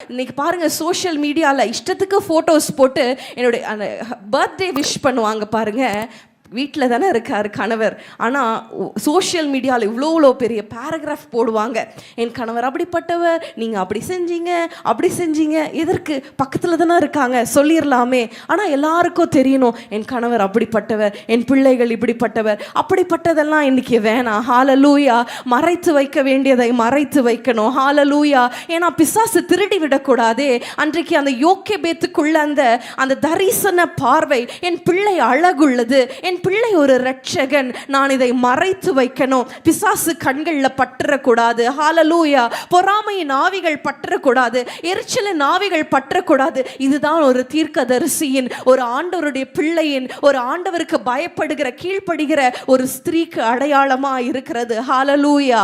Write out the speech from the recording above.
இன்னைக்கு பாருங்க சோஷியல் மீடியாவில் இஷ்டத்துக்கு ஃபோட்டோஸ் போட்டு என்னுடைய அந்த பர்த்டே விஷ் பண்ணுவாங்க பாருங்க. வீட்டில் தானே இருக்கார் கணவர். ஆனால் சோஷியல் மீடியாவில் இவ்வளோ இவ்வளோ பெரிய பேராகிராஃப் போடுவாங்க. என் கணவர் அப்படிப்பட்டவர் நீங்கள் அப்படி செஞ்சீங்க அப்படி செஞ்சீங்க எதற்கு? பக்கத்தில் தானே இருக்காங்க. சொல்லிடலாமே ஆனால் எல்லாருக்கும் தெரியணும் என் கணவர் அப்படிப்பட்டவர் என் பிள்ளைகள் இப்படிப்பட்டவர் அப்படிப்பட்டதெல்லாம் இன்றைக்கி வேணாம் ஹாலலூயா மறைத்து வைக்க வேண்டியதை மறைத்து வைக்கணும். ஹாலலூயா ஏன்னா பிசாசு திருடி விடக்கூடாதே. அன்றைக்கு அந்த யோக்கிய பேத்துக்குள்ள அந்த அந்த தரிசன பார்வை என் பிள்ளை அழகுள்ளது என் பிள்ளை ஒரு ரட்சகன் நான் இதை மறைத்து வைக்கணும். பிசாசு கண்களில் பற்றக்கூடாது. ஹாலலூயா பொறாமையின் ஆவிகள் பற்றக்கூடாது. எரிச்சலின் ஆவிகள் பற்றக்கூடாது. இதுதான் ஒரு தீர்க்கதரிசியின் ஒரு ஆண்டவருடைய பிள்ளையின் ஒரு ஆண்டவருக்கு பயப்படுகிற கீழ்ப்படுகிற ஒரு ஸ்திரீக்கு அடையாளமாக இருக்கிறது ஹாலலூயா